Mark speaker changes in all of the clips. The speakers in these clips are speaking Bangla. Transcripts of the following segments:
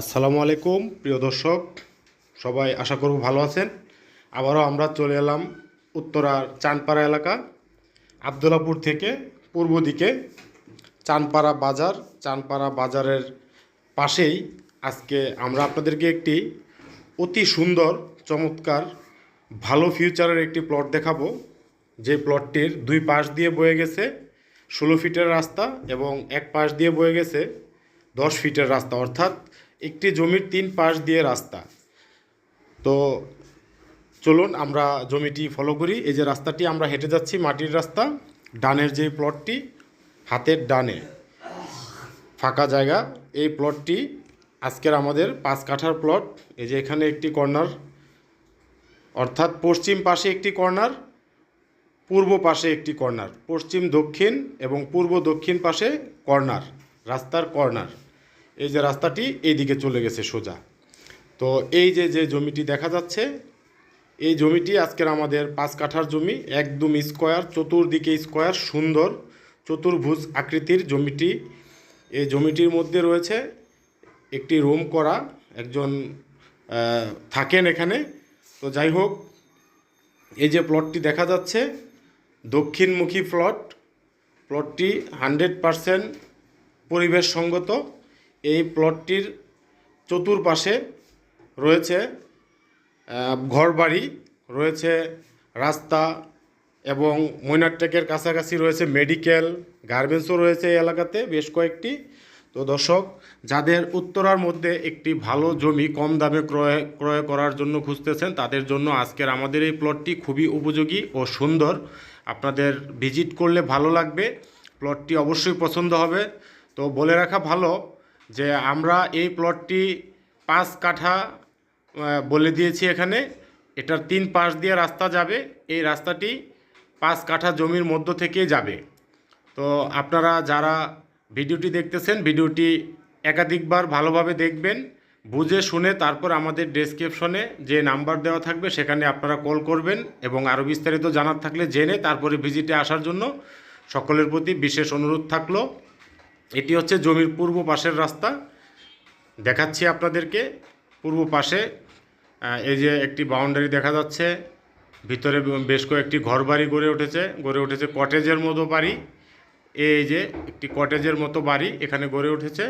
Speaker 1: আসসালামু আলাইকুম, প্রিয় দর্শক। সবাই আশা করব ভালো আছেন। আবারও আমরা চলে এলাম উত্তরার চানপাড়া এলাকা আবদুল্লাপুর থেকে পূর্ব দিকে চানপাড়া বাজার। চানপাড়া বাজারের পাশেই আজকে আমরা আপনাদেরকে একটি অতি সুন্দর, চমৎকার, ভালো ফিউচারের একটি প্লট দেখাবো। যে প্লটটির দুই পাশ দিয়ে বয়ে গেছে ষোলো ফিটের রাস্তা এবং এক পাশ দিয়ে বয়ে গেছে দশ ফিটের রাস্তা। অর্থাৎ একটি জমির তিন পাশ দিয়ে রাস্তা। তো চলুন আমরা জমিটি ফলো করি। এই যে রাস্তাটি আমরা হেঁটে যাচ্ছি, মাটির রাস্তা, ডানের যে প্লটটি হাতের ডানে। ফাঁকা জায়গা। এই প্লটটি আজকের আমাদের পাঁচ কাঠার প্লট এই যে এখানে একটি কর্নার অর্থাৎ পশ্চিম পাশে একটি কর্নার পূর্ব পাশে একটি কর্নার পশ্চিম, দক্ষিণ এবং পূর্ব, দক্ষিণ পাশে কর্নার রাস্তার কর্নার এই যে রাস্তাটি এইদিকে চলে গেছে সোজা। তো এই যে যে জমিটি দেখা যাচ্ছে, এই জমিটি আজকের আমাদের পাঁচ কাঠার জমি, একদম স্কোয়ার, চতুর্দিকে স্কোয়ার, সুন্দর, চতুর্ভুজ আকৃতির জমিটি। এই জমিটির মধ্যে রয়েছে একটি রুম করা, একজন থাকেন এখানে। তো যাই হোক, এই যে প্লটটি দেখা যাচ্ছে, দক্ষিণমুখী প্লট। প্লটটি হান্ড্রেড পারসেন্ট পরিবেশ সঙ্গত এই প্লটটির চতুর্পাশে রয়েছে ঘরবাড়ি, রয়েছে রাস্তা এবং মৈনারটেকের কাছাকাছি রয়েছে মেডিকেল, গার্মেন্টসও রয়েছে এই এলাকাতে বেশ কয়েকটি। তো দর্শক, যাদের উত্তরার মধ্যে একটি ভালো জমি কম দামে ক্রয় ক্রয় করার জন্য খুঁজতেছেন, তাদের জন্য আজকের আমাদের এই প্লটটি খুবই উপযোগী ও সুন্দর। আপনাদের ভিজিট করলে ভালো লাগবে। প্লটটি অবশ্যই পছন্দ হবে। তো বলে রাখা ভালো যে আমরা এই প্লটটি পাঁচ কাঠা বলে দিয়েছি এখানে। এটার তিন পাশ দিয়ে রাস্তা যাবে। এই রাস্তাটি পাঁচ কাঠা জমির মধ্য থেকে যাবে। তো আপনারা যারা ভিডিওটি দেখতেছেন, ভিডিওটি একাধিকবার ভালোভাবে দেখবেন, বুঝে শুনে তারপর আমাদের ডেসক্রিপশনে যে নাম্বার দেওয়া থাকবে, সেখানে আপনারা কল করবেন এবং আরও বিস্তারিত জানার থাকলে জেনে তারপরে ভিজিটে আসার জন্য সকলের প্রতি বিশেষ অনুরোধ থাকল। এটি হচ্ছে জমির পূর্ব পাশের রাস্তা। দেখাচ্ছি আপনাদেরকে। পূর্ব পাশে এই যে একটি বাউন্ডারি দেখা যাচ্ছে। ভিতরে বেশ কয়েকটি ঘরবাড়ি গড়ে উঠেছে। গড়ে উঠেছে কটেজের মতো বাড়ি। এই যে একটি কটেজের মতো বাড়ি এখানে গড়ে উঠেছে।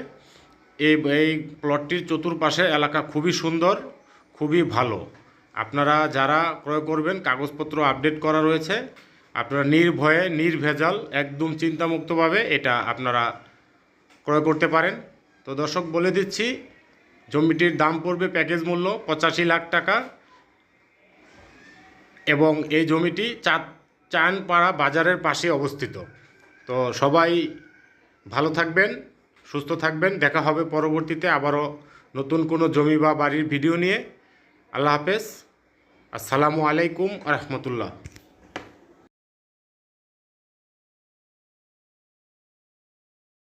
Speaker 1: এই এই প্লটটির চতুর্পাশে এলাকা খুবই সুন্দর, খুবই ভালো। আপনারা যারা ক্রয় করবেন, কাগজপত্র আপডেট করা রয়েছে, আপনারা নির্ভয়ে, নির্ভেজাল, একদম চিন্তামুক্তভাবে এটা আপনারা ক্রয় করতে পারেন। তো দর্শক, বলে দিচ্ছি, জমিটির দাম পড়বে প্যাকেজ মূল্য পঁচাশি লাখ টাকা এবং এই জমিটি চা চানপাড়া বাজারের পাশে অবস্থিত। তো সবাই ভালো থাকবেন, সুস্থ থাকবেন। দেখা হবে পরবর্তীতে আবারও নতুন কোনো জমি বা বাড়ির ভিডিও নিয়ে। আল্লাহ হাফেজ। আসসালামু আলাইকুম রহমতুল্লাহ।